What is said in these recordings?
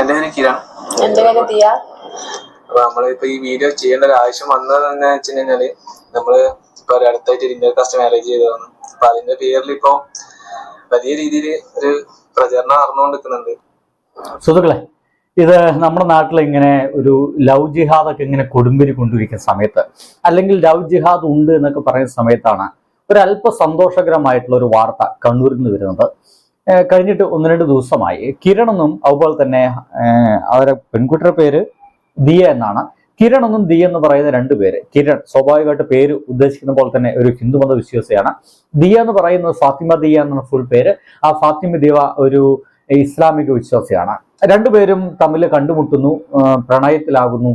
എന്റെ പേര് കിരൺ എന്റെ പേര് ദിയ അപ്പൊ നമ്മളിപ്പോ ഈ വീഡിയോ ചെയ്യേണ്ട ഒരു ആവശ്യം വന്നതെന്ന് വെച്ചുകഴിഞ്ഞാൽ നമ്മൾ ഇപ്പൊ അടുത്തായിട്ട് ഒരു ഇന്റർ കാസ്റ്റ് മാരേജ് ചെയ്തതാണ്. അപ്പൊ അതിന്റെ പേരിൽ ഇപ്പൊ വലിയ രീതിയിൽ ഒരു പ്രചരണം നടന്നുകൊണ്ടിരിക്കുന്നുണ്ട്. സുഹൃത്തുക്കളെ ഇത് നമ്മുടെ നാട്ടിൽ ഇങ്ങനെ ഒരു ലവ് ജിഹാദൊക്കെ ഇങ്ങനെ കൊടുമ്പിരി കൊണ്ടിരിക്കുന്ന സമയത്ത് അല്ലെങ്കിൽ ലവ് ജിഹാദ് ഉണ്ട് എന്നൊക്കെ പറയുന്ന സമയത്താണ് ഒരു അല്പ സന്തോഷകരമായിട്ടുള്ള ഒരു വാർത്ത കണ്ണൂരിൽ നിന്ന് വരുന്നത്. കഴിഞ്ഞിട്ട് ഒന്ന് രണ്ട് ദിവസമായി. കിരണെന്നും അതുപോലെ തന്നെ അവരെ പെൺകുട്ടിയുടെ പേര് ദിയ എന്നാണ്. കിരൺ എന്നും ദിയ എന്ന് പറയുന്ന രണ്ട് പേര്. കിരൺ സ്വാഭാവികമായിട്ട് പേര് ഉദ്ദേശിക്കുന്ന പോലെ തന്നെ ഒരു ഹിന്ദുമത വിശ്വാസിയാണ്. ദിയ എന്ന് പറയുന്നത് ഫാത്തിമ ദിയ എന്നാണ് ഫുൾ പേര്. ആ ഫാത്തിമ ദിയ ഒരു ഇസ്ലാമിക വിശ്വാസിയാണ്. രണ്ടുപേരും തമ്മിൽ കണ്ടുമുട്ടുന്നു പ്രണയത്തിലാകുന്നു.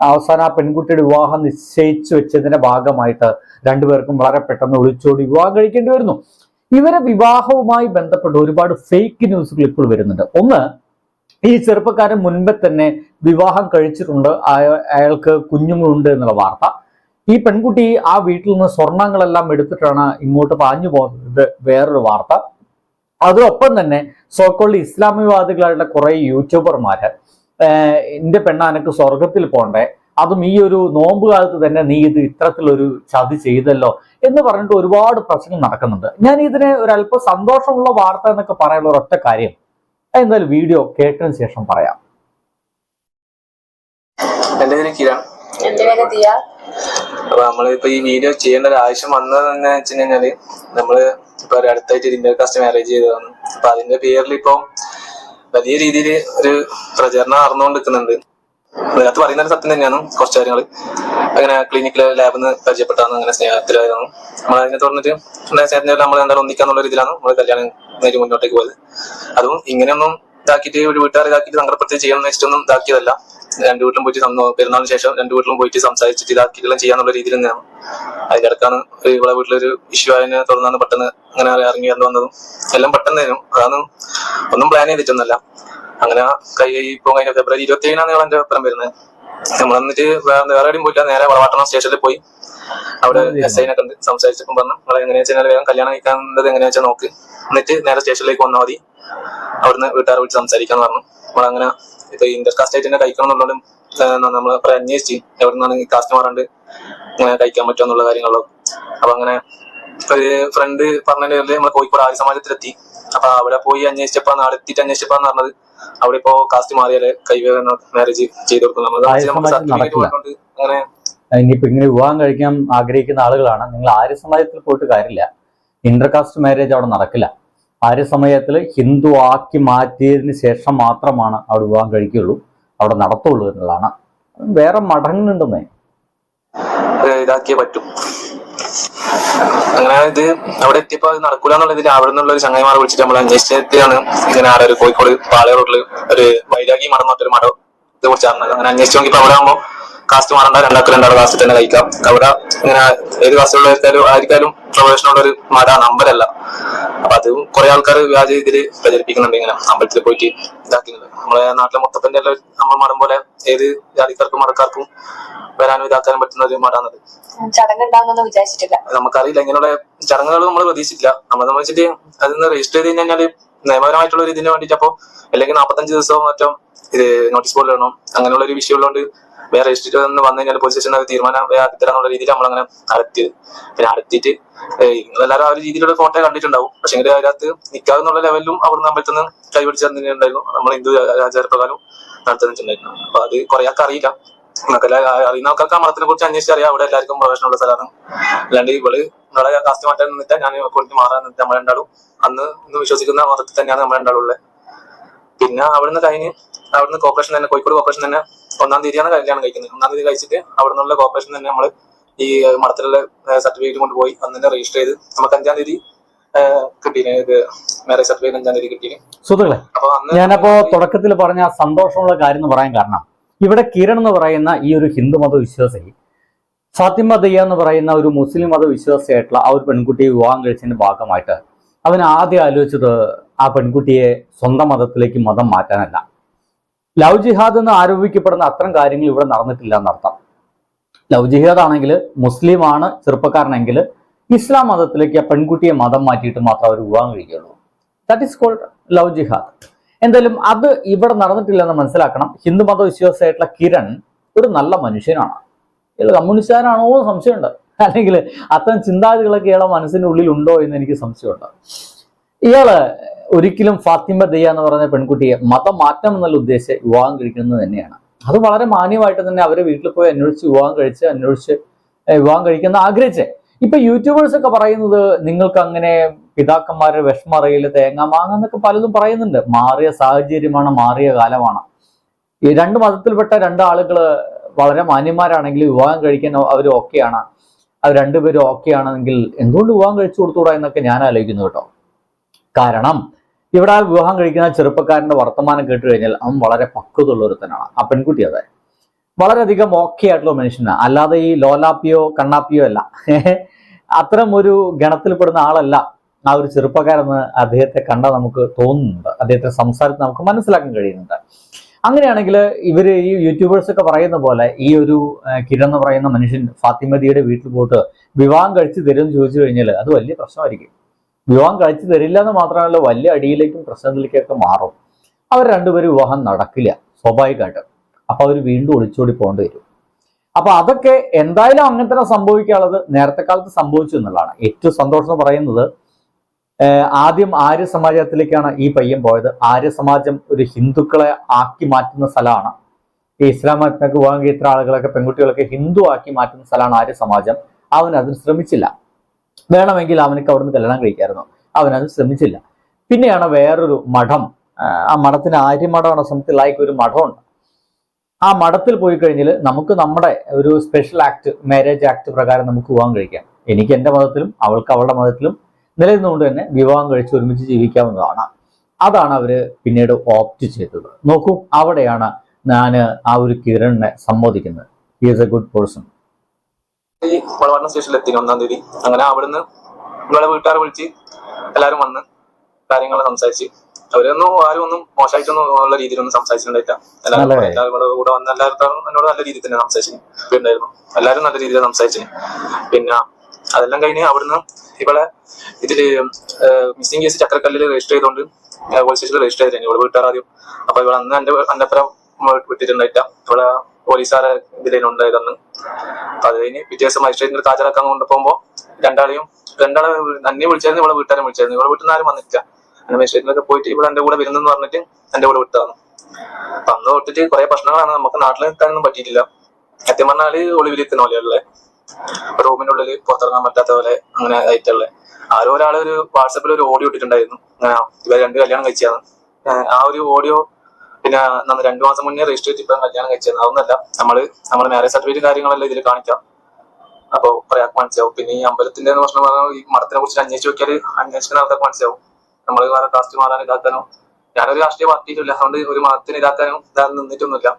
അവസാനം ആ പെൺകുട്ടിയുടെ വിവാഹം നിശ്ചയിച്ചു വെച്ചതിന്റെ ഭാഗമായിട്ട് രണ്ടുപേർക്കും വളരെ പെട്ടെന്ന് ഒളിച്ചോടി വിവാഹം കഴിക്കേണ്ടി വരുന്നു. ഇവരെ വിവാഹവുമായി ബന്ധപ്പെട്ട് ഒരുപാട് ഫേക്ക് ന്യൂസുകൾ ഇപ്പോൾ വരുന്നുണ്ട്. ഒന്ന് ഈ ചെറുപ്പക്കാരൻ മുൻപേ തന്നെ വിവാഹം കഴിച്ചിട്ടുണ്ട്. അയാൾക്ക് കുഞ്ഞുങ്ങളുണ്ട് എന്നുള്ള വാർത്ത. ഈ പെൺകുട്ടി ആ വീട്ടിൽ നിന്ന് സ്വർണങ്ങളെല്ലാം എടുത്തിട്ടാണ് ഇങ്ങോട്ട് പാഞ്ഞു പോകുന്നത് വേറൊരു വാർത്ത. അതോടൊപ്പം തന്നെ സോക്കോൾഡ് ഇസ്ലാമികവാദികളായിട്ടുള്ള കുറെ യൂട്യൂബർമാര് എന്റെ പെണ്ണ എനക്ക് സ്വർഗത്തിൽ പോണ്ടേ? അതും ഈ ഒരു നോമ്പ് കാലത്ത് തന്നെ നീ ഇത് ഇത്തരത്തിലൊരു ചതി ചെയ്തല്ലോ എന്ന് പറഞ്ഞിട്ട് ഒരുപാട് പ്രശ്നങ്ങൾ നടക്കുന്നുണ്ട്. ഞാൻ ഇതിനെ ഒരു അല്പം സന്തോഷമുള്ള വാർത്ത എന്നൊക്കെ പറയാനുള്ള ഒരൊറ്റ കാര്യം എന്തായാലും വീഡിയോ കേട്ടതിന് ശേഷം പറയാം. എന്റെ പേര് കിരൺ അപ്പൊ നമ്മളിപ്പോ ഈ വീഡിയോ ചെയ്യേണ്ട ഒരു ആവശ്യം വന്നതെന്ന് വെച്ച് കഴിഞ്ഞാൽ നമ്മൾ ഇപ്പൊ അടുത്തായിട്ട് ഒരു ഇന്റർകാസ്റ്റ് മാരേജ് ചെയ്തതാണ്. അപ്പൊ അതിന്റെ പേരിൽ ഇപ്പൊ വലിയ രീതിയിൽ ഒരു പ്രചരണം നടന്നുകൊണ്ടിരിക്കുന്നുണ്ട്. അതിനകത്ത് പറയുന്നത് സത്യം തന്നെയാണ് കുറച്ച് കാര്യങ്ങൾ അങ്ങനെ ക്ലിനിക്കിൽ ലാബിൽ നിന്ന് പരിചയപ്പെട്ടാണ് അങ്ങനെ സ്നേഹത്തിലായിരുന്നു. നമ്മൾ അതിനെ തുടർന്നിട്ട് സ്നേഹത്തിൽ നമ്മൾ എന്തായാലും ഒന്നിക്കാന്നുള്ള രീതിയിലാണ് നമ്മൾ കല്യാണം നേരി മുന്നോട്ടേക്ക് പോയത്. അതും ഇങ്ങനെയൊന്നും ഇതാക്കിയിട്ട് ഒരു വീട്ടുകാർ ഇതാക്കിയിട്ട് സങ്കടപ്പെടുത്തി ചെയ്യണം എന്ന് വെച്ചിട്ടൊന്നും ഇതാക്കിയതല്ല. രണ്ടു വീട്ടിലും പോയിട്ട് പെരുന്നാളിന് ശേഷം രണ്ടു വീട്ടിലും പോയിട്ട് സംസാരിച്ചിട്ട് ഇതാക്കിയിട്ടെല്ലാം ചെയ്യാന്നുള്ള രീതിയിൽ തന്നെയാണ്. അതിന്റെ ഇടക്കാണ് ഇവിടെ വീട്ടിലൊരു ഇഷ്യൂ ആയതിനെ തുടർന്നാണ് പെട്ടെന്ന് അങ്ങനെ ഇറങ്ങി വന്നതും. എല്ലാം പെട്ടെന്ന് തരും. അതാണ് ഒന്നും പ്ലാൻ ചെയ്തിട്ടൊന്നല്ല അങ്ങനെ കൈ ഇപ്പൊ കഴിഞ്ഞ ഫെബ്രുവരി ഇരുപത്തി ഏഴിനാണ് ഞങ്ങൾ എന്റെ പത്രം വരുന്നത്. നമ്മൾ എന്നിട്ട് വേറെ വേറെ എവിടെയും പോയില്ല നേരെ വളവാട്ടണം സ്റ്റേഷനിൽ പോയി. അവിടെ എസ് ഐനെ കണ്ട് സംസാരിച്ചപ്പോൾ പറഞ്ഞു നിങ്ങൾ എങ്ങനെയാ വെച്ചാൽ വേഗം കല്യാണം കഴിക്കാനുള്ളത് എങ്ങനെയാ വെച്ചാൽ നോക്ക്. എന്നിട്ട് നേരെ സ്റ്റേഷനിലേക്ക് വന്നാൽ മതി. അവിടുന്ന് വീട്ടുകാരെ വിളിച്ച് സംസാരിക്കാന്ന് പറഞ്ഞു. നമ്മളങ്ങനെ ഇപ്പൊ ഇന്റർ കാസ്റ്റ് ആയിട്ട് തന്നെ കഴിക്കണം എന്നുള്ളതും നമ്മൾ അന്വേഷിച്ച് എവിടെ നിന്നാണ് ഈ കാസ്റ്റ് മാറാണ്ട് ഇങ്ങനെ കഴിക്കാൻ പറ്റുമോ എന്നുള്ള കാര്യങ്ങളോ അപ്പൊ അങ്ങനെ ഒരു ഫ്രണ്ട് പറഞ്ഞതിന്റെ പേരിൽ നമ്മൾ കോഴിക്കോട് ആര്യ സമാജത്തിലെത്തി അപ്പൊ അവിടെ പോയി അന്വേഷിച്ചപ്പോ അവിടെ അന്വേഷിച്ചപ്പോ പറഞ്ഞത് അവിടെ ഇപ്പോ കാസ്റ്റ് മാറിയാൽ കൈവേദന മാരേജ് ചെയ്ത് കൊടുക്കും. നമ്മൾ അങ്ങനെ ഇനിയിപ്പോ ഇങ്ങനെ വിവാഹം കഴിക്കാൻ ആഗ്രഹിക്കുന്ന ആളുകളാണ്. നിങ്ങൾ ആര്യ സമാജത്തിൽ പോയിട്ട് കാര്യമില്ല. ഇന്റർകാസ്റ്റ് മാരേജ് അവിടെ നടക്കില്ല. ആര്യ സമയത്തിൽ ഹിന്ദു ആക്കി മാറ്റിയതിന് ശേഷം മാത്രമാണ് അവിടെ വിവാഹം കഴിക്കുകയുള്ളൂ. അവിടെ നടത്തുള്ളൂ എന്നുള്ളതാണ്. വേറെ മടങ്ങുന്നുണ്ടെന്നേ ഏഹ് ഇതാക്കിയേ പറ്റും. അങ്ങനെ ഇത് അവിടെ എത്തിയപ്പോ അത് നടക്കൂല എന്നുള്ളതിൽ അവിടെ നിന്നുള്ള ഒരു ചങ്ങായിമാരെ വിളിച്ചിട്ട് നമ്മൾ അന്വേഷിച്ചിട്ടാണ് ഇങ്ങനെ ആടെ ഒരു കോഴിക്കോട് പാളയ ഒരു വൈരാഗി മഠം എന്നൊരു മഠം ഇത് കുറിച്ചാണ് അങ്ങനെ അന്വേഷിച്ച് നോക്കിയപ്പോ അവിടെ ആകുമ്പോൾ കാസ്റ്റ് മാറണ്ട രണ്ടാൾക്ക് രണ്ടാൾ കാസ്റ്റ് തന്നെ കഴിക്കാം. അവിടെ ഇങ്ങനെ ഏത് കാസ്റ്റുള്ള ആയിരിക്കാലും പ്രവേശനമുള്ള ഒരു മഠമാണ് നമ്പരല്ല. അപ്പൊ അതും കുറെ ആൾക്കാർ വ്യാജ രീതിയിൽ പ്രചരിപ്പിക്കുന്നുണ്ട് ഇങ്ങനെ അമ്പലത്തിൽ പോയിട്ട് ഇതാക്കുന്നത് നമ്മളെ നാട്ടിലെ മൊത്തത്തിന്റെ എല്ലാം നമ്മൾ മഠം പോലെ ഏത് ജാതിക്കാർക്കും മതക്കാർക്കും വരാനും ഇതാക്കാനും പറ്റുന്ന ഒരു വിചാരിച്ചിട്ടില്ല. നമുക്കറിയില്ല ഇങ്ങനെയുള്ള ചടങ്ങുകൾ നമ്മൾ പ്രതീക്ഷിച്ചില്ല നമ്മൾ സംബന്ധിച്ചിട്ട് അതിന്ന് രജിസ്റ്റർ ചെയ്ത് കഴിഞ്ഞാൽ നിയമപരമായിട്ടുള്ള ഒരു ഇതിന് വേണ്ടിയിട്ട് അപ്പോ അല്ലെങ്കിൽ നാൽപ്പത്തഞ്ച് ദിവസവും മറ്റോ നോട്ടീസ് ബോർഡിൽ ഇടണം. അങ്ങനെയുള്ള ഒരു വിഷയം ഉള്ളതുകൊണ്ട് വേറെ രജിസ്റ്റർ വന്നു കഴിഞ്ഞാൽ പോലീസ് സ്റ്റേഷൻ തീരുമാനം ആക്കി തരാന്നുള്ള രീതിയിൽ നമ്മൾ അങ്ങനെ നടത്തിയത് പിന്നെ നടത്തിയിട്ട് നിങ്ങളെല്ലാവരും ആ ഒരു രീതിയിലുള്ള ഫോട്ടോ കണ്ടിട്ടുണ്ടാവും. പക്ഷെ അതിനകത്ത് നിൽക്കാവുന്നുള്ള ലെവലിലും അവിടെ അമ്പലത്തിൽ നിന്ന് കൈപിടിച്ച് തന്നിട്ടുണ്ടായിരുന്നു നമ്മൾ ഹിന്ദു ആചാരപ്രകാരം നടത്തുന്നിട്ടുണ്ടായിരുന്നു അപ്പൊ അത് കുറെ ആൾക്ക് അറിയില്ല. നമുക്കെല്ലാം അറിയുന്ന ആൾക്കാർക്ക് ആ മതത്തിനെ കുറിച്ച് അന്വേഷിച്ച് അറിയാം. അവിടെ എല്ലാവർക്കും പ്രവേശനമുള്ള സ്ഥലമാണ്. അല്ലാണ്ട് ഇവൾ നമ്മളെ കാസ്റ്റ് മാറ്റാൻ നിന്നിട്ട് ഞാൻ കൊടുത്ത് മാറാൻ നിന്നിട്ട് നമ്മൾ രണ്ടാളും അന്ന് ഇന്ന് വിശ്വസിക്കുന്ന മതത്തിൽ തന്നെയാണ് നമ്മൾ രണ്ടാളും പിന്നെ അവിടുന്ന് കഴിഞ്ഞ് അവിടുന്ന് കോപ്പറേഷൻ തന്നെ കോഴിക്കോട് കോപ്പറേഷൻ തന്നെ ഒന്നാം തീയതിയാണ് കല്യാണം കഴിക്കുന്നത്. ഒന്നാം തീയതി കഴിച്ചിട്ട് അവിടെ നിന്നുള്ള കോപ്പറേഷൻ തന്നെ നമ്മൾ ഈ മഠത്തിലുള്ള സർട്ടിഫിക്കറ്റ് കൊണ്ടുപോയി അന്ന് തന്നെ രജിസ്റ്റർ ചെയ്ത് നമുക്ക് അഞ്ചാം തീയതി കിട്ടിയില്ലേ ഇത് മാരേജ് സർട്ടിഫിക്കറ്റ് അഞ്ചാം തീയതി സുഹൃത്തുക്കളെ ഞാനപ്പോ തുടക്കത്തിൽ പറഞ്ഞ സന്തോഷമുള്ള കാര്യം എന്ന് പറയാൻ കാരണം ഇവിടെ കിരൺ എന്ന് പറയുന്ന ഈ ഒരു ഹിന്ദു മത വിശ്വാസി ഫാത്തിമ ദയ്യ എന്ന് പറയുന്ന ഒരു മുസ്ലിം മത വിശ്വാസിയായിട്ടുള്ള ആ ഒരു പെൺകുട്ടിയെ വിവാഹം കഴിച്ചതിന്റെ ഭാഗമായിട്ട് അവൻ ആദ്യം ആലോചിച്ചത് ആ പെൺകുട്ടിയെ സ്വന്തം മതത്തിലേക്ക് മതം മാറ്റാനല്ല. ലവ് ജിഹാദ് എന്ന് ആരോപിക്കപ്പെടുന്ന അത്തരം കാര്യങ്ങൾ ഇവിടെ നടന്നിട്ടില്ല എന്നർത്ഥം. ലവ് ജിഹാദ് ആണെങ്കിൽ മുസ്ലിമാണ് ചെറുപ്പക്കാരനെങ്കിൽ ഇസ്ലാം മതത്തിലേക്ക് ആ പെൺകുട്ടിയെ മതം മാറ്റിയിട്ട് മാത്രം അവർ വിവാഹം കഴിക്കുകയുള്ളൂ. That is called love jihad. എന്തായാലും അത് ഇവിടെ നടന്നിട്ടില്ല എന്ന് മനസ്സിലാക്കണം. ഹിന്ദു മത വിശ്വാസമായിട്ടുള്ള കിരൺ ഒരു നല്ല മനുഷ്യനാണ്. ഇയാൾ കമ്മ്യൂണിസ്റ്റുകാരാണോ സംശയമുണ്ട്. അല്ലെങ്കിൽ അത്തരം ചിന്താഗതികളൊക്കെ ഇയാളെ മനസ്സിന്റെ ഉള്ളിൽ ഉണ്ടോ എന്ന് എനിക്ക് സംശയമുണ്ട്. ഇയാൾ ഒരിക്കലും ഫാത്തിമ ദയ്യ എന്ന് പറയുന്ന പെൺകുട്ടിയെ മതമാറ്റം എന്നുള്ള ഉദ്ദേശിച്ച് വിവാഹം കഴിക്കുന്നത് തന്നെയാണ്. അത് വളരെ മാന്യമായിട്ട് തന്നെ അവരെ വീട്ടിൽ പോയി അന്വേഷിച്ച് വിവാഹം കഴിച്ച് അന്വേഷിച്ച് വിവാഹം കഴിക്കുന്ന ആഗ്രഹിച്ച്. ഇപ്പൊ യൂട്യൂബേഴ്സ് ഒക്കെ പറയുന്നത് നിങ്ങൾക്ക് അങ്ങനെ പിതാക്കന്മാരെ വിഷമറിയില്ല തേങ്ങ മാങ്ങ എന്നൊക്കെ പലതും പറയുന്നുണ്ട്. മാറിയ സാഹചര്യമാണ് മാറിയ കാലമാണ്. ഈ രണ്ട് മതത്തിൽപ്പെട്ട രണ്ട് ആളുകൾ വളരെ മാന്യന്മാരാണെങ്കിൽ വിവാഹം കഴിക്കാൻ അവർ ഓക്കെയാണ്. അവർ രണ്ടുപേരും ഓക്കെ ആണെങ്കിൽ എന്തുകൊണ്ട് വിവാഹം കഴിച്ചു കൊടുത്തുകൂടാ എന്നൊക്കെ ഞാൻ ആലോചിക്കുന്നു കേട്ടോ. കാരണം ഇവിടെ ആ വിവാഹം കഴിക്കുന്ന ചെറുപ്പക്കാരന്റെ വർത്തമാനം കേട്ട് കഴിഞ്ഞാൽ അവൻ വളരെ പക്വതുള്ള ഒരുത്തനാണ്. ആ പെൺകുട്ടി അതെ. വളരെയധികം ഓക്കെ ആയിട്ടുള്ള മനുഷ്യനാണ് അല്ലാതെ ഈ ലോലാപ്പിയോ കണ്ണാപ്പിയോ അല്ല. അത്തരം ഒരു ഗണത്തിൽപ്പെടുന്ന ആളല്ല. ആ ഒരു ചെറുപ്പക്കാരെന്ന് അദ്ദേഹത്തെ കണ്ടാൽ നമുക്ക് തോന്നുന്നുണ്ട്. അദ്ദേഹത്തെ സംസാരത്തിൽ നമുക്ക് മനസ്സിലാക്കാൻ കഴിയുന്നുണ്ട്. അങ്ങനെയാണെങ്കിൽ ഇവർ ഈ യൂട്യൂബേഴ്സ് ഒക്കെ പറയുന്ന പോലെ ഈ ഒരു കിരൺ എന്ന് പറയുന്ന മനുഷ്യൻ ഫാത്തിമതിയുടെ വീട്ടിൽ പോയിട്ട് വിവാഹം കഴിച്ചു തരുമെന്ന് ചോദിച്ചു കഴിഞ്ഞാൽ അത് വലിയ പ്രശ്നമായിരിക്കും. വിവാഹം കഴിച്ചു തരില്ല എന്ന് മാത്രമല്ല വലിയ അടിയിലേക്കും പ്രശ്നത്തിലേക്കൊക്കെ മാറും. അവർ രണ്ടുപേരും വിവാഹം നടക്കില്ല സ്വാഭാവികമായിട്ട്. അപ്പൊ അവർ വീണ്ടും ഒളിച്ചോടി പോകേണ്ടി വരും. അപ്പൊ അതൊക്കെ എന്തായാലും അങ്ങനെ തന്നെ സംഭവിക്കാനുള്ളത് നേരത്തെ കാലത്ത് സംഭവിച്ചു എന്നുള്ളതാണ്. ഏറ്റവും സന്തോഷം എന്ന് പറയുന്നത് ആദ്യം ആര്യ സമാജത്തിലേക്കാണ് ഈ പയ്യൻ പോയത്. ആര്യ സമാജം ഒരു ഹിന്ദുക്കളെ ആക്കി മാറ്റുന്ന സ്ഥലമാണ്. ഈ ഇസ്ലാം മതത്തിനൊക്കെ വിവാഹം ഇത്ര ആളുകളൊക്കെ പെൺകുട്ടികളൊക്കെ ഹിന്ദു ആക്കി മാറ്റുന്ന സ്ഥലമാണ് ആര്യ സമാജം അവൻ അതിന് ശ്രമിച്ചില്ല. വേണമെങ്കിൽ അവനക്ക് അവിടുന്ന് കല്യാണം കഴിക്കായിരുന്നു. അവനത് ശ്രമിച്ചില്ല. പിന്നെയാണ് വേറൊരു മഠം. ആ, മഠത്തിന് ആര്യമഠമാണ് സംതിങ് ലൈക്ക് ഒരു മഠമുണ്ട്. ആ മഠത്തിൽ പോയി കഴിഞ്ഞാൽ നമുക്ക് നമ്മുടെ ഒരു സ്പെഷ്യൽ ആക്ട് മാരേജ് ആക്ട് പ്രകാരം നമുക്ക് വിവാഹം കഴിക്കാം. എനിക്ക് എന്റെ മതത്തിലും അവൾക്ക് അവളുടെ മതത്തിലും നിലനിന്നുകൊണ്ട് തന്നെ വിവാഹം കഴിച്ച് ഒരുമിച്ച് ജീവിക്കാവുന്നതാണ്. അതാണ് അവർ പിന്നീട് ഓപ്റ്റ് ചെയ്തത്. നോക്കൂ അവിടെയാണ് ഞാൻ ആ ഒരു കിരണിനെ സമ്മതിക്കുന്നത് ഈസ് എ ഗുഡ് പേഴ്സൺ ഈ വളവാടന സ്റ്റേഷനിൽ എത്തി ഒന്നാം തീയതി. അങ്ങനെ അവിടുന്ന് ഇവിടെ വീട്ടുകാരെ വിളിച്ച് എല്ലാവരും വന്ന് കാര്യങ്ങൾ സംസാരിച്ച്. അവരൊന്നും ആരും ഒന്നും മോശമായിട്ടൊന്നും ഉള്ള രീതിയിലൊന്നും സംസാരിച്ചിട്ടുണ്ടായില്ല എല്ലാവരും. എല്ലാവരും കൂടെ വന്ന എല്ലാവരും എന്നോട് നല്ല രീതിയിൽ തന്നെ സംസാരിച്ചിട്ടുണ്ടായിരുന്നു എല്ലാവരും നല്ല രീതിയിൽ സംസാരിച്ചു പിന്നെ അതെല്ലാം കഴിഞ്ഞ് അവിടുന്ന് ഇവിടെ ഇതിൽ മിസ്സിംഗ് കേസ് ചക്രക്കല്ലിൽ രജിസ്റ്റർ ചെയ്തുകൊണ്ട് പോലീസ് സ്റ്റേഷനിൽ രജിസ്റ്റർ ചെയ്തിരുന്നു. ഇവിടെ വീട്ടുകാർ ആദ്യം. അപ്പൊ ഇവിടെ അന്ന് എന്റെ അന്നപ്പുറം വിട്ടിട്ടുണ്ടായിട്ട ഇവിടെ പോലീസുകാരെ ഇതിലുണ്ടായതെന്ന് അത് കഴിഞ്ഞ് പിറ്റേ ദിവസം മജിസ്ട്രേറ്റിന്റെ ഹാജരാക്കാൻ കൊണ്ടുപോകുമ്പോ രണ്ടാളെയും രണ്ടാളെ അന്നെ വിളിച്ചായിരുന്നു ഇവിടെ വീട്ടുകാരെ വിളിച്ചായിരുന്നു. ഇവിടെ വീട്ടിൽ നിന്ന് ആരും വന്നിട്ടില്ല. അന്ന് മജിസ്ട്രേറ്റിലൊക്കെ പോയിട്ട് ഇവിടെ എന്റെ കൂടെ വരുന്നെന്ന് പറഞ്ഞിട്ട് എന്റെ കൂടെ വിട്ടതാണ്. അപ്പൊ അന്ന് തൊട്ടിട്ട് കുറെ പ്രശ്നങ്ങളാണ് നമുക്ക് നാട്ടിൽ നിൽക്കാനൊന്നും പറ്റിയിട്ടില്ല. സത്യം പറഞ്ഞാൽ ഒളിവിൽ എത്തുന്ന പോലെയുള്ള റൂമിന്റെ ഉള്ളിൽ പുറത്തിറങ്ങാൻ പറ്റാത്ത പോലെ അങ്ങനെ ആയിട്ടുള്ള ആരോ ഒരാൾ ഒരു വാട്സപ്പിൽ ഒരു ഓഡിയോ ഇട്ടിട്ടുണ്ടായിരുന്നു. ഇവർ രണ്ട് കല്യാണം കഴിച്ചാണ് ആ ഒരു ഓഡിയോ പിന്നെ രണ്ടു മാസം മുന്നേ രജിസ്റ്റർ ചെയ്തിപ്പം കല്യാണം കഴിച്ചത്. അതൊന്നല്ല നമ്മൾ നമ്മുടെ മാരേജ് സർട്ടിഫിക്കറ്റ് കാര്യങ്ങളെല്ലാം ഇതിൽ കാണിക്കാം. അപ്പോൾ പറയാൻ മനസ്സിലാവും. പിന്നെ ഈ അമ്പലത്തിന്റെ പ്രശ്നം പറഞ്ഞാൽ ഈ മഠത്തിനെ കുറിച്ച് അന്വേഷിച്ച് നോക്കിയാൽ അന്വേഷിക്കുന്ന ആൾക്കാർക്ക് മനസ്സിലാവും. നമ്മൾ വേറെ കാസ്റ്റ് മാറാൻ ഇതാക്കാനോ. ഞാനൊരു രാഷ്ട്രീയ പാർട്ടിയിലില്ല അതുകൊണ്ട് ഒരു മതത്തിന് ഇതാക്കാനോ ഇതാ നിന്നിട്ടൊന്നുമില്ല.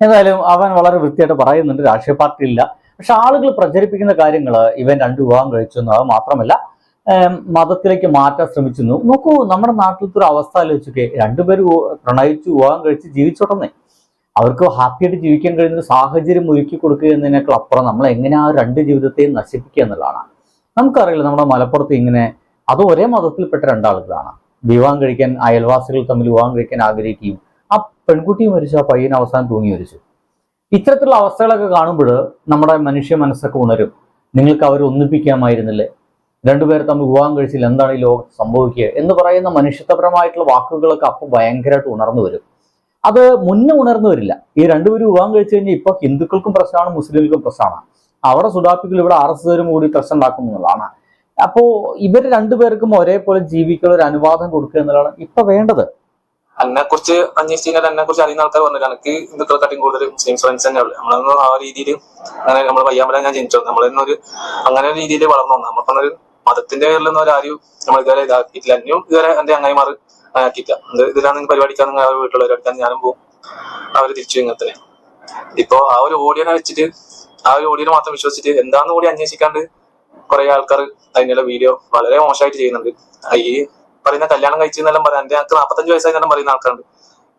എന്തായാലും അവൻ വളരെ വൃത്തിയായിട്ട് പറയുന്നുണ്ട്. രാഷ്ട്രീയ പാർട്ടി ഇല്ല. പക്ഷെ ആളുകൾ പ്രചരിപ്പിക്കുന്ന കാര്യങ്ങൾ ഇവൻ രണ്ട് വിവാഹം കഴിച്ചു എന്നത് മാത്രമല്ല മതത്തിലേക്ക് മാറ്റാൻ ശ്രമിച്ചു നോക്കൂ നമ്മുടെ നാട്ടിലത്തെ ഒരു അവസ്ഥ ആലോചിച്ചൊക്കെ. രണ്ടുപേരും പ്രണയിച്ചു വിവാഹം കഴിച്ച് ജീവിച്ചോട്ടെ അവർക്ക് ഹാപ്പിയായിട്ട് ജീവിക്കാൻ കഴിയുന്ന സാഹചര്യം ഒരുക്കി കൊടുക്കുക എന്നതിനേക്കാൾ അപ്പുറം നമ്മൾ എങ്ങനെ ആ രണ്ട് ജീവിതത്തെയും നശിപ്പിക്കുക എന്നുള്ളതാണ്. നമുക്കറിയില്ല നമ്മുടെ മലപ്പുറത്ത് ഇങ്ങനെ അത് ഒരേ മതത്തിൽപ്പെട്ട രണ്ടാളുകളാണ്. വിവാഹം കഴിക്കാൻ അയൽവാസികൾ തമ്മിൽ വിവാഹം കഴിക്കാൻ ആഗ്രഹിക്കുകയും ആ പെൺകുട്ടി മരിച്ചു ആ പയ്യൻ അവസാനം തൂങ്ങി മരിച്ചു. ഇത്തരത്തിലുള്ള അവസ്ഥകളൊക്കെ കാണുമ്പോൾ നമ്മുടെ മനുഷ്യ മനസ്സൊക്കെ ഉണരും. നിങ്ങൾക്ക് അവരെ ഒന്നിപ്പിക്കാമായിരുന്നില്ലേ? രണ്ടുപേർ തമ്മിൽ വിവാഹം കഴിച്ചില്ല എന്താണ് ഈ ലോകം സംഭവിക്കുക എന്ന് പറയുന്ന മനുഷ്യത്വപരമായിട്ടുള്ള വാക്കുകളൊക്കെ അപ്പോൾ ഭയങ്കരമായിട്ട് ഉണർന്നു വരും. അത് മുന്നേ ഉണർന്നു വരില്ല. ഈ രണ്ടുപേരും വിവാഹം കഴിച്ചു കഴിഞ്ഞാൽ ഇപ്പൊ ഹിന്ദുക്കൾക്കും പ്രശ്നമാണ് മുസ്ലിംകൾക്കും പ്രശ്നമാണ്. അവരുടെ സുഡാപ്പികൾ ഇവിടെ ആർ എസ് കാരും കൂടി പ്രശ്നം ഉണ്ടാക്കും എന്നുള്ളതാണ്. അപ്പോ ഇവർ രണ്ടുപേർക്കും ഒരേപോലെ ജീവിക്കുന്ന ഒരു അനുവാദം കൊടുക്കുക എന്നുള്ളതാണ് ഇപ്പൊ വേണ്ടത്. എന്നെ കുറിച്ച് അന്വേഷിച്ച് കഴിഞ്ഞാൽ എന്നെ കുറിച്ച് അറിയുന്ന ആൾക്കാർ പറഞ്ഞു എനിക്ക് ഹിന്ദുക്കളെക്കാട്ടും കൂടുതൽ മുസ്ലിം ഫ്രണ്ട്സ് തന്നെ ഉള്ളു. നമ്മളൊന്നും ആ രീതിയിൽ അങ്ങനെ നമ്മൾ പയ്യാമ്പല ഞാൻ ജനിച്ചു നമ്മളൊന്നൊരു അങ്ങനെ ഒരു രീതിയിൽ വളർന്നു വന്നു. നമുക്കൊന്നൊരു മതത്തിന്റെ പേരിലൊന്നും നമ്മൾ ഇതുവരെ ഇതാക്കിയിട്ടില്ല. അന്യവും ഇതുവരെ എന്റെ അങ്ങായിമാർ ആക്കിയില്ല ഇതിലാണ് പരിപാടിക്കാൻ നിങ്ങൾ വീട്ടിലുള്ളവർ അടുക്കാൻ ഞാനും പോകും അവർ തിരിച്ചു ഇങ്ങനത്തെ ഇപ്പോ ആ ഒരു ഓഡിയോനെ വെച്ചിട്ട് ആ ഒരു ഓഡിയോനെ മാത്രം വിശ്വസിച്ചിട്ട് എന്താന്ന് കൂടി അന്വേഷിക്കാണ്ട് കുറെ ആൾക്കാർ അതിനുള്ള വീഡിയോ വളരെ മോശമായിട്ട് ചെയ്യുന്നുണ്ട്. ഈ പറയുന്ന കല്യാണം കഴിച്ചെന്നെല്ലാം പറയാം. എന്റെ ഞങ്ങൾക്ക് നാൽപ്പത്തഞ്ച് വയസ്സായി എന്നെല്ലാം പറയുന്ന ആൾക്കാരുണ്ട്.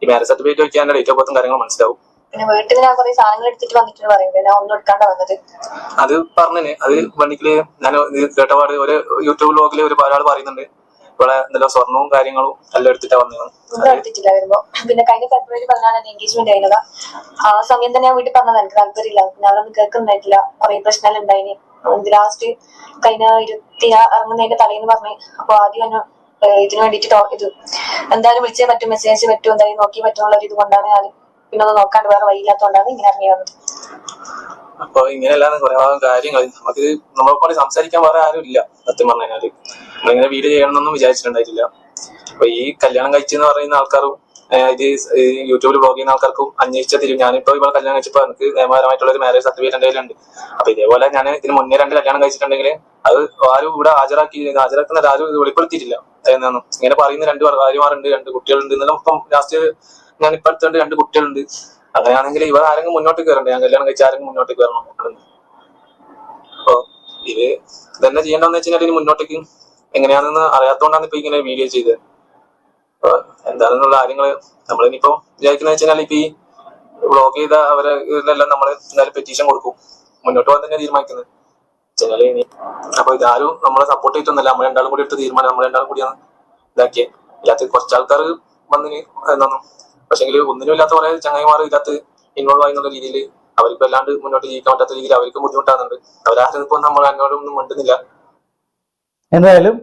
ഈ മാരേജ് സർട്ടിഫിക്കറ്റ് എന്റെ ഡേറ്റ് ഓഫ് ബർത്തും കാര്യങ്ങൾ മനസ്സിലാവും. പിന്നെ വീട്ടിൽ ഞാൻ കുറെ സാധനങ്ങൾ എടുത്തിട്ട് വന്നിട്ട് പറയുന്നത് ഞാൻ ഒന്നും എടുക്കാണ്ട് വന്നത്. അത് പറഞ്ഞു അത് വണ്ടിക്കിൽ ഞാൻ കേട്ടപാട് ഒരു യൂട്യൂബ് ബ്ലോഗിൽ ഒരു ഒരാൾ പറയുന്നുണ്ട്. ഇവിടെ എന്തെല്ലാം സ്വർണവും കാര്യങ്ങളും എല്ലാം എടുത്തിട്ടാ വന്നത് ഒന്നും എടുത്തിട്ടില്ല വരുമ്പോ. പിന്നെ കഴിഞ്ഞ ഫെബ്രുവരി പതിനാലാണ് എൻഗേജ്മെന്റ് ആയിരുന്നത്. ആ സമയം തന്നെ ഞാൻ വീട്ടിൽ പറഞ്ഞത് എനിക്ക് താല്പര്യമില്ല. പിന്നെ അതൊന്നും കേൾക്കുന്നുണ്ടായിട്ടില്ല. കുറെ പ്രശ്നങ്ങൾ ഉണ്ടായിന്. ലാസ്റ്റ് കഴിഞ്ഞ ഇരുപത്തി ഇറങ്ങുന്നതിന്റെ തലേന്ന് പറഞ്ഞു. അപ്പൊ ആദ്യം എന്നെ ഇതിനു വേണ്ടിട്ട് ഇത് എന്തായാലും വിളിച്ചേ പറ്റും മെസ്സേജ് പറ്റും എന്തായാലും നോക്കി പറ്റുള്ള ഒരു ഇത് കൊണ്ടാണ് ഞാൻ പിന്നെ അത് നോക്കാണ്ട് വേറെ വഴിയില്ലാത്തതുകൊണ്ടാണ് ഇങ്ങനെ ഇറങ്ങി വന്നത്. അപ്പൊ ഇങ്ങനെയല്ലാതെ കുറെ ഭാഗം കാര്യങ്ങൾ നമുക്ക് നമ്മളെ പോലെ സംസാരിക്കാൻ വേറെ ആരും ഇല്ല സത്യം പറഞ്ഞു കഴിഞ്ഞാൽ. നമ്മളിങ്ങനെ വീഡിയോ ചെയ്യണമെന്നൊന്നും വിചാരിച്ചിട്ടുണ്ടായിട്ടില്ല. അപ്പൊ ഈ കല്യാണം കഴിച്ചെന്ന് പറയുന്ന ആൾക്കാരും ഇത് യൂട്യൂബിൽ ബ്ലോഗ് ചെയ്യുന്ന ആൾക്കാർക്കും അന്വേഷിച്ച തിരിയും ഞാനിപ്പോ ഇവിടെ കല്യാണം കഴിച്ചപ്പോ എനിക്ക് നിയമപരമായിട്ടുള്ള ഒരു മാരേജ് സർട്ടിഫിക്കറ്റ് എന്റെ കയ്യിലുണ്ട്. അപ്പൊ ഇതേപോലെ ഞാൻ ഇതിന് മുന്നേ രണ്ട് കല്യാണം കഴിച്ചിട്ടുണ്ടെങ്കിൽ അത് ആരും ഇവിടെ ഹാജരാക്കി ഹാജരാക്കുന്ന ആരും വെളിപ്പെടുത്തിയിട്ടില്ല. എന്നാണ് ഇങ്ങനെ പറയുന്ന രണ്ട് ഭാര്യമാരുണ്ട് രണ്ട് കുട്ടികളുണ്ട് എന്നെല്ലാം ഇപ്പം ലാസ്റ്റ് ഞാൻ ഇപ്പൊ അടുത്തുണ്ട് രണ്ട് കുട്ടികളുണ്ട്. അങ്ങനെയാണെങ്കിൽ ഇവർ ആരെങ്കിലും മുന്നോട്ട് കയറണ്ടേ ഞാൻ കല്യാണം കഴിച്ച ആരെങ്കിലും മുന്നോട്ട് കയറണം അപ്പൊ ഇത് തന്നെ ചെയ്യേണ്ടതെന്ന് വെച്ചാൽ ഇനി മുന്നോട്ടേക്ക് എങ്ങനെയാണെന്ന് അറിയാത്തോണ്ടാണ് ഇപ്പൊ ഇങ്ങനെ വീഡിയോ ചെയ്തത്. അപ്പൊ എന്താണെന്നുള്ള കാര്യങ്ങൾ നമ്മളിനിപ്പോ വിചാരിക്കുന്നത് വെച്ചാൽ ഇപ്പൊ ഈ ബ്ലോഗ് ചെയ്ത അവരെ ഇതിലെല്ലാം നമ്മൾ എന്തായാലും പെറ്റീഷൻ കൊടുക്കും. മുന്നോട്ട് പോകാൻ തന്നെ തീരുമാനിക്കുന്നത്. വെച്ചാൽ ഇനി അപ്പൊ ഇതാരും നമ്മളെ സപ്പോർട്ട് ചെയ്തിട്ടൊന്നുമല്ല. നമ്മൾ രണ്ടാളും കൂടി എടുത്ത തീരുമാനം നമ്മൾ രണ്ടാളും കൂടിയാണ് ഇതാക്കിയത് ഇല്ലാത്ത കുറച്ച് വന്നിന് എന്നാണ് പക്ഷെങ്കിൽ ഒന്നിനും ഇല്ലാത്ത കുറെ ചങ്ങായിമാർ ഇതിനകത്ത് ഇൻവോൾവ് ആയി എന്നുള്ള രീതിയിൽ അവർക്ക് അല്ലാണ്ട് മുന്നോട്ട് ജീവിക്കാൻ പറ്റാത്ത രീതിയിൽ അവർക്ക് ബുദ്ധിമുട്ടാകുന്നുണ്ട്. അവരാരും ഇപ്പൊ നമ്മൾ അങ്ങോട്ടൊന്നും മിണ്ടുന്നില്ല. എന്തായാലും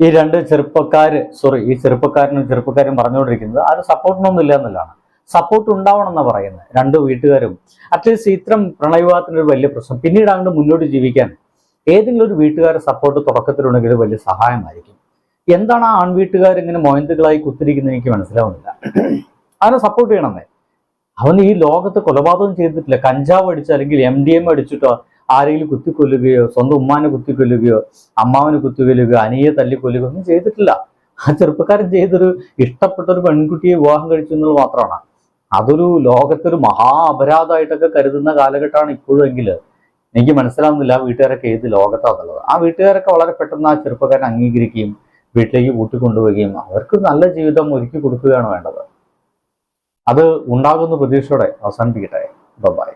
ഈ രണ്ട് ചെറുപ്പക്കാര് സോറി ഈ ചെറുപ്പക്കാരനും ചെറുപ്പക്കാരും പറഞ്ഞുകൊണ്ടിരിക്കുന്നത് ആരും സപ്പോർട്ടിനൊന്നും ഇല്ല എന്നുള്ളതാണ്. സപ്പോർട്ട് ഉണ്ടാവണം പറയുന്നത്. രണ്ട് വീട്ടുകാരും. അറ്റ്ലീസ്റ്റ് ഇത്തരം പ്രണയവിവാഹത്തിന് ഒരു വലിയ പ്രശ്നം. പിന്നീട് അങ്ങോട്ട് മുന്നോട്ട് ജീവിക്കാൻ ഏതെങ്കിലും ഒരു വീട്ടുകാരുടെ സപ്പോർട്ട് തുടക്കത്തിലുണ്ടെങ്കിൽ വലിയ സഹായമായിരിക്കും. എന്താണ് ആ ആൺവീട്ടുകാർ ഇങ്ങനെ മൊയന്തുകളായി കുത്തിരിക്കുന്നത് എനിക്ക് മനസ്സിലാവുന്നില്ല. അവനെ സപ്പോർട്ട് ചെയ്യണമെന്നേ? അവൻ ഈ ലോകത്ത് കൊലപാതകം ചെയ്തിട്ടില്ല. കഞ്ചാവ് അടിച്ച് അല്ലെങ്കിൽ എം ഡി എം അടിച്ചിട്ടോ ആരെങ്കിലും കുത്തിക്കൊല്ലുകയോ സ്വന്തം ഉമ്മാനെ കുത്തിക്കൊല്ലുകയോ അമ്മാവനെ കുത്തിക്കൊല്ലുകയോ അനിയെ തല്ലിക്കൊല്ലുകയോ ഒന്നും ചെയ്തിട്ടില്ല. ആ ചെറുപ്പക്കാരൻ ചെയ്തൊരു ഇഷ്ടപ്പെട്ട ഒരു പെൺകുട്ടിയെ വിവാഹം കഴിച്ചു എന്നുള്ളത് മാത്രമാണ്. അതൊരു ലോകത്തൊരു മഹാ അപരാധമായിട്ടൊക്കെ കരുതുന്ന കാലഘട്ടമാണ് ഇപ്പോഴെങ്കിൽ എനിക്ക് മനസ്സിലാവുന്നില്ല ആ വീട്ടുകാരൊക്കെ ഏത് ലോകത്താന്നുള്ളത്. ആ വീട്ടുകാരൊക്കെ വളരെ പെട്ടെന്ന് ആ ചെറുപ്പക്കാരൻ അംഗീകരിക്കുകയും വീട്ടിലേക്ക് കൂട്ടിക്കൊണ്ടുപോവുകയും അവർക്ക് നല്ല ജീവിതം ഒരുക്കി കൊടുക്കുകയാണ് വേണ്ടത്. അത് ഉണ്ടാകുന്ന പ്രതീക്ഷയോടെ അവസാനിപ്പിക്കട്ടെ. ബൈ